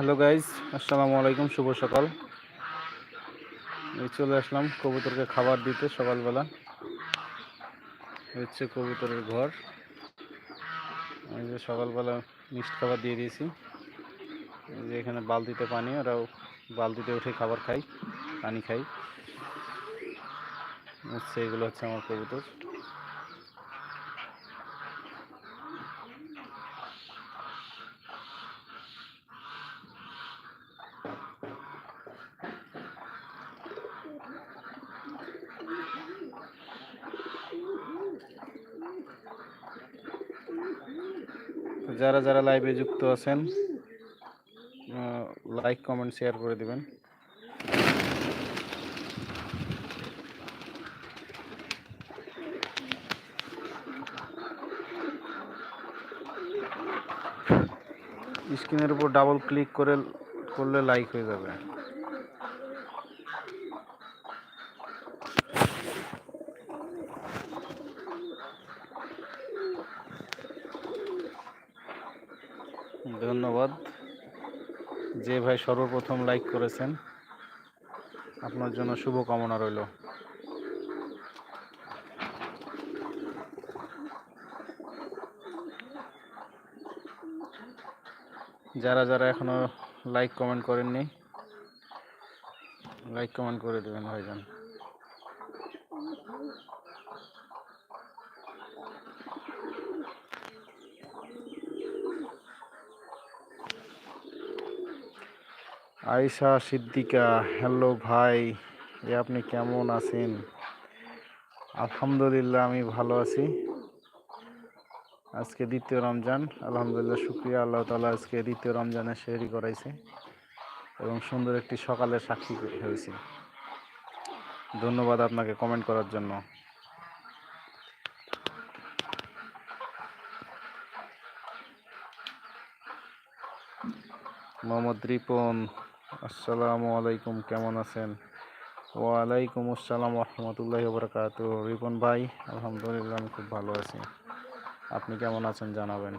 Hello guys আসসালামু আলাইকুম, শুভ সকাল। এই চলে আসলাম কবুতরকে খাবার দিতে সকালবেলা। হচ্ছে কবুতরের ঘর। এই যে সকালবেলা মিষ্টি খাবার দিয়ে দিয়েছি। যে এখানে বালতিতে পানি, ওরাও বালতিতে উঠে খাবার খাই পানি খাই হচ্ছে, এগুলো হচ্ছে আমার কবুতর। যারা যারা লাইভে যুক্ত আছেন লাইক কমেন্ট শেয়ার করে দেবেন। স্ক্রিনের উপর ডাবল ক্লিক করে, করলে লাইক হয়ে যাবে। ধন্যবাদ। যে ভাই সর্বপ্রথম লাইক করেছেন, আপনার জন্য শুভ কামনা রইল। যারা যারা এখনও লাইক কমেন্ট করেননি লাইক কমেন্ট করে দেবেন ভাইজান। আয়েশা সিদ্দিকা, হ্যালো ভাই, এ আপনি কেমন আছেন? আলহামদুলিল্লাহ, আমি ভালো আছি। আজকে দ্বিতীয় রমজান, আলহামদুলিল্লাহ, শুক্রিয়া। আল্লাহ তালা আজকে দ্বিতীয় রমজানে শেহরি করাইছে এবং সুন্দর একটি সকালের সাক্ষী হয়েছি। ধন্যবাদ আপনাকে কমেন্ট করার জন্য। মোহাম্মদ রিপন আসসালামু আলাইকুম, কেমন আছেন? ওয়ালাইকুম আসসালাম রহমতুল্লাহ বরকাত রিপন ভাই, আলহামদুলিল্লাহ আমি খুব ভালো আছি। আপনি কেমন আছেন জানাবেন?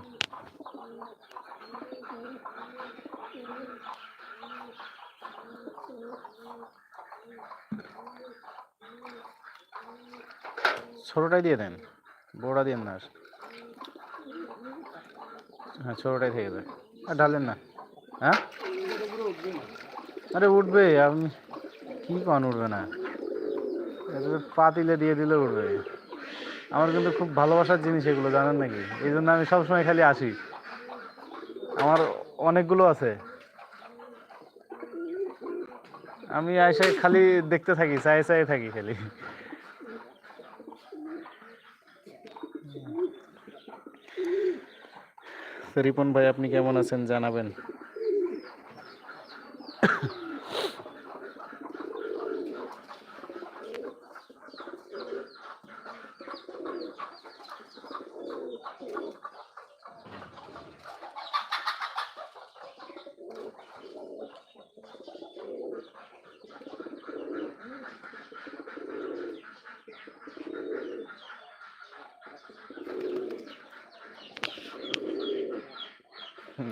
ছোটোটাই দিয়ে দেন, বড়টা দিয়ে না হ্যাঁ ছোটোটাই থেকে যায় আর ঢালেন না? হ্যাঁ? আরে উঠবে, আপনি কি কন উঠবে না? পাতিলে দিয়ে দিলে উঠবে। আমার কিন্তু খুব ভালোবাসার জিনিস এগুলো, জানেন নাকি? এই জন্য আমি সবসময় খালি আসি। আমার অনেকগুলো আছে। আমি এসে খালি দেখতে থাকি চাই চাই থাকি খালি। রিপন ভাই, আপনি কেমন আছেন? জানাবেন।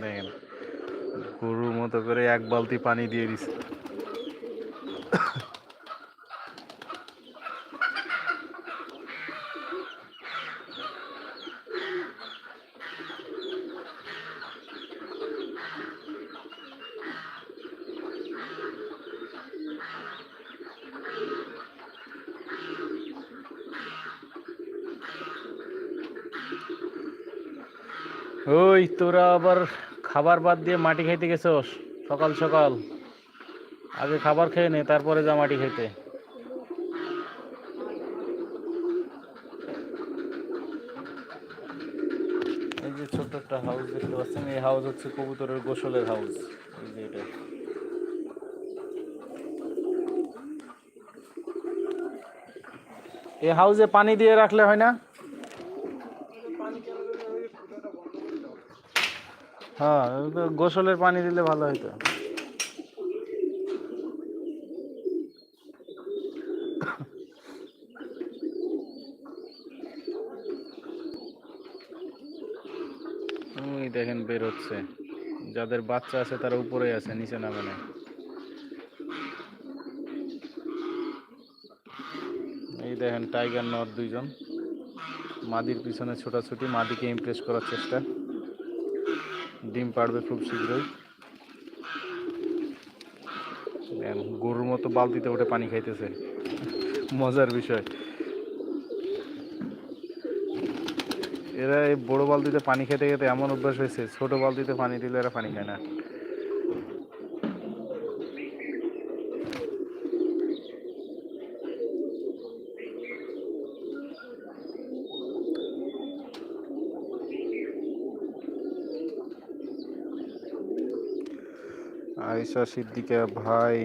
দেখেন গরুর মতো করে এক বালতি পানি দিয়ে দিছে। ওই তোরা আবার খাবার বাদ দিয়ে মাটি খাইতে গেছস? সকাল সকাল। আগে খাবার খেয়ে নে, তারপরে যা মাটি খাইতে। এই যে ছোট্ট একটা হাউস দেখতে পাচ্ছেন, এই হাউস হচ্ছে কবুতরের গোসলের হাউস এই যে এটা। এই হাউসে পানি দিয়ে রাখলে হয় না? হ্যাঁ গোসলের পানি দিলে ভালো হইতো। ওই দেখেন বের হচ্ছে। যাদের বাচ্চা আছে তারা উপরে আছে, নিচে নামে না এই দেখেন, টাইগার নর দুইজন। মাদির পিছনে ছোটাছুটি, মাদিকে ইমপ্রেস করার চেষ্টা। ডিম পাড়বে খুব শীঘ্রই। গরুর মতো বালতিতে ওঠে পানি খাইতেছে। মজার বিষয়। এরা এই বড় বালতিতে পানি খেতে খেতে এমন অভ্যাস হয়েছে, ছোট বালতিতে পানি দিলে এরা পানি খায় না। আয়েশা সিদ্দিকা, ভাই,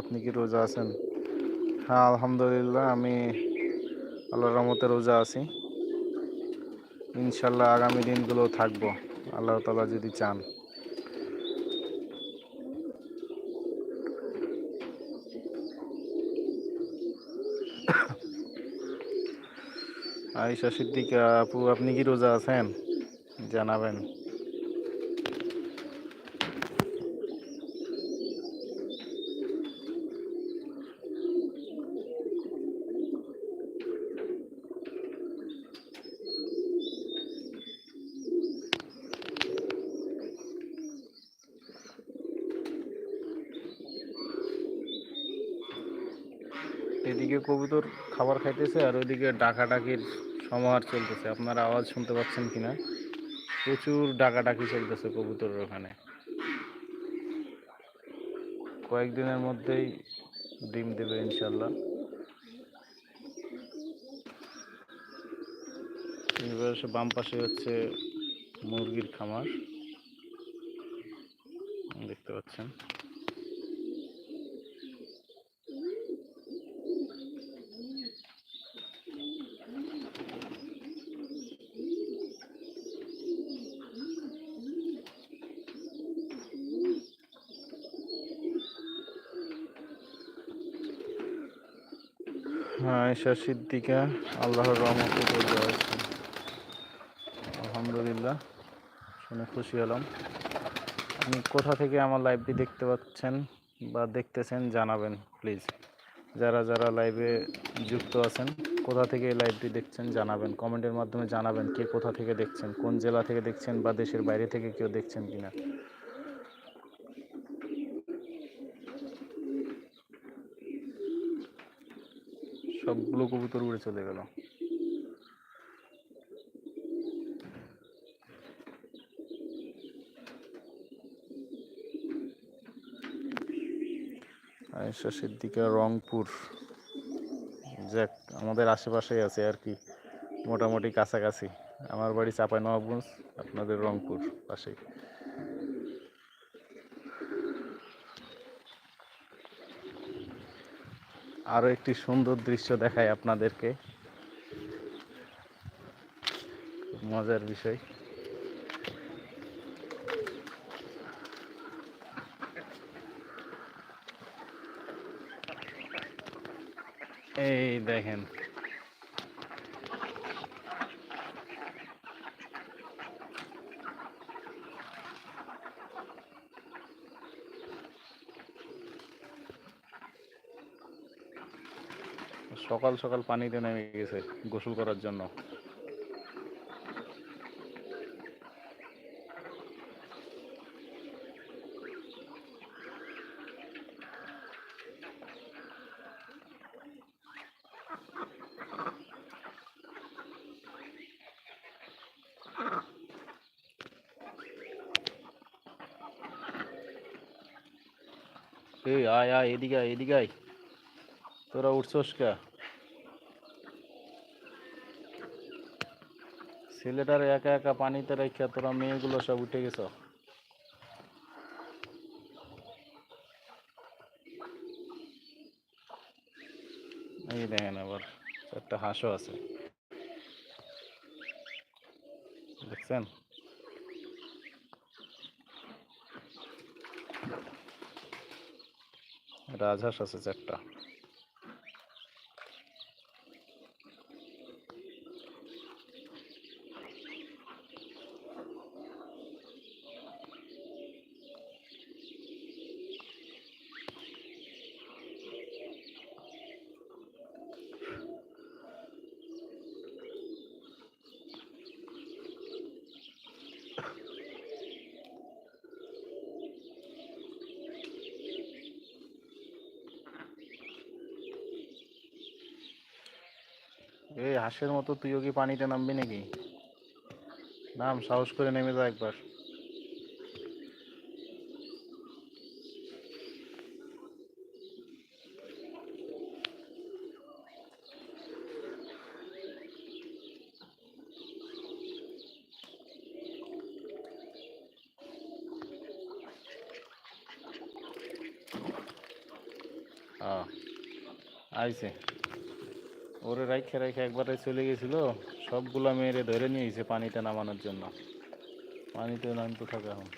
আপনি কি রোজা আছেন? হ্যাঁ আলহামদুলিল্লাহ, আমি আল্লাহর রহমতে রোজা আছি। ইনশাল্লাহ আগামী দিনগুলো থাকব, আল্লাহ তালা যদি চান। আয়েশা সিদ্দিকা, আপু, আপনি কি রোজা আছেন? জানাবেন। এদিকে কবুতর খাবার খাইতেছে আর ওইদিকে ডাকাডাকির সমাহার চলতেছে। আপনারা আওয়াজ শুনতে পাচ্ছেন কিনা? প্রচুর ডাকাডাকি চলতেছে কবুতরের ওখানে। কয়েকদিনের মধ্যেই ডিম দেবে ইনশাল্লাহ বাম পাশে হচ্ছে মুরগির খামার। দেখতে পাচ্ছেন। আয়েশা সিদ্দিকা, আল্লাহর রহমতে রোজা আছে। আলহামদুলিল্লাহ, শুনে খুশি হলাম। আপনি কোথা থেকে আমার লাইভটি দেখতে পাচ্ছেন বা দেখতেছেন জানাবেন প্লিজ যারা যারা লাইভে যুক্ত আছেন, কোথা থেকে এই লাইভটি দেখছেন জানাবেন। কমেন্টের মাধ্যমে জানাবেন কে কোথা থেকে দেখছেন, কোন জেলা থেকে দেখছেন বা দেশের বাইরে থেকে কেউ দেখছেন কিনা। সবগুলো কবুতর উড়ে চলে গেল। আয়েশা সিদ্দিকা রংপুর। যাক, আমাদের আশেপাশেই আছে আর কি, মোটামুটি কাছাকাছি। আমার বাড়ি চাপাই নবাবগঞ্জ আপনাদের রংপুর পাশেই। আরও একটি সুন্দর দৃশ্য দেখায় আপনাদেরকে। মজার বিষয়। এই দেখেন। সকাল সকাল পানিতে নেমে গেছে গোসল করার জন্য। এই আয় আয়, এদিকে আয় এদিকে আয়। তোরা উঠছস কা? ছেলেটার একা একা পানিতে রেখে তোরা মেয়েগুলো সব উঠে গেছ। এই দেখেন আবার একটা হাঁসও আছে। দেখছেন? রাজহাঁস আছে চারটা। হাঁসের মতো তুইও কি পানিতে নামবি নাকি? নাম সাহস করে নেমে যা একবার। আইছে। ওরে রাইখে রাইখে একবারে চলে গেছিল। সবগুলা মেয়েরে ধরে নিয়েছে পানিতে নামানোর জন্য। পানিতে নামতে থাকে এখন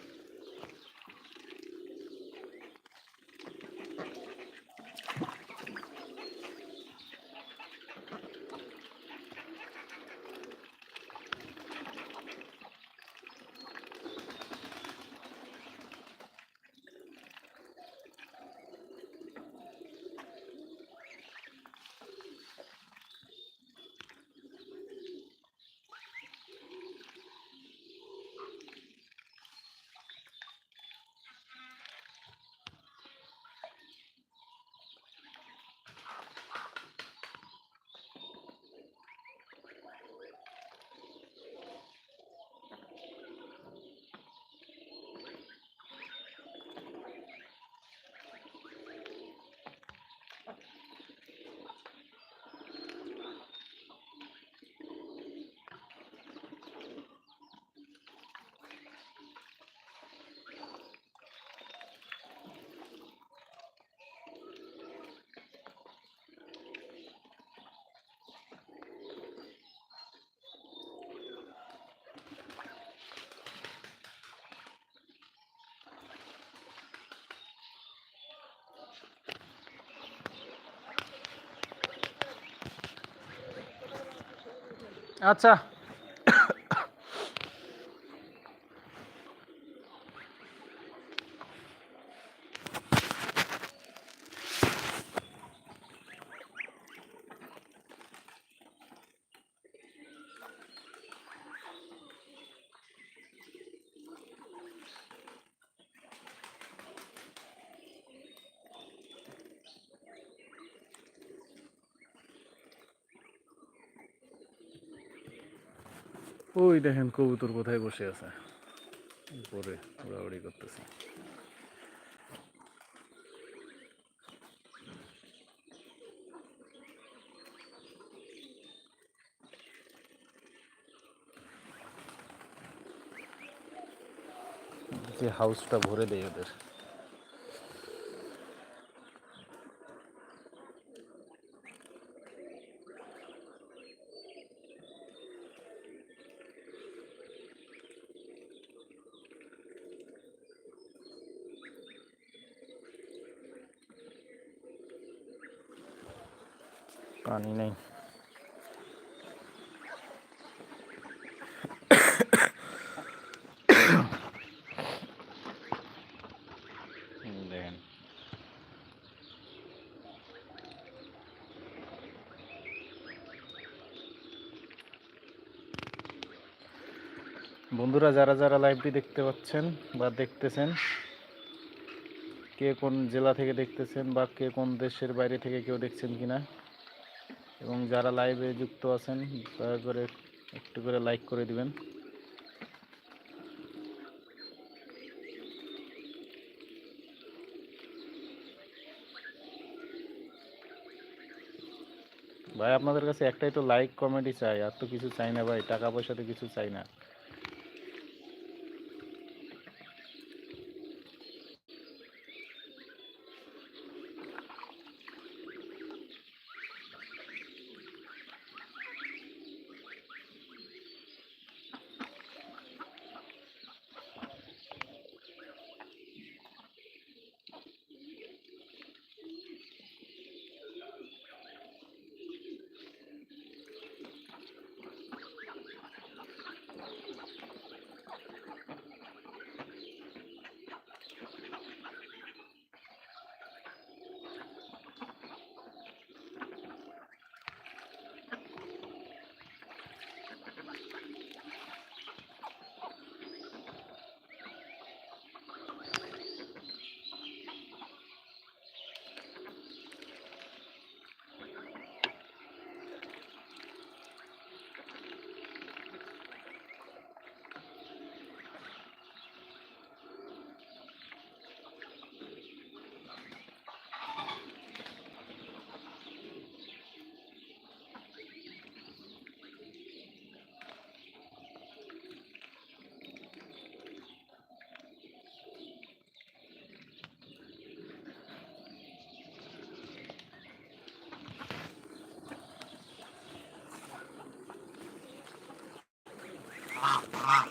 আচ্ছা। ওই দেখেন কবুতর কোথায় বসে আছে। উপরে উড়াউড়ি করতেছে। যে হাউসটা ভরে দেয় ওদের পানি নেই হুম, দেখেন বন্ধুরা, যারা যারা লাইভটি দেখতে পাচ্ছেন বা দেখতেছেন, কে কোন জেলা থেকে দেখতেছেন বা কে কোন দেশের বাইরে থেকে কেউ দেখছেন কিনা, এবং যারা লাইভে যুক্ত আছেন, দয়া করে একটু করে লাইক করে দিবেন। ভাই, আপনাদের কাছে একটাই তো লাইক কমেডি চাই, আর তো কিছু চাই না ভাই, টাকা পয়সাতে কিছু চাই না।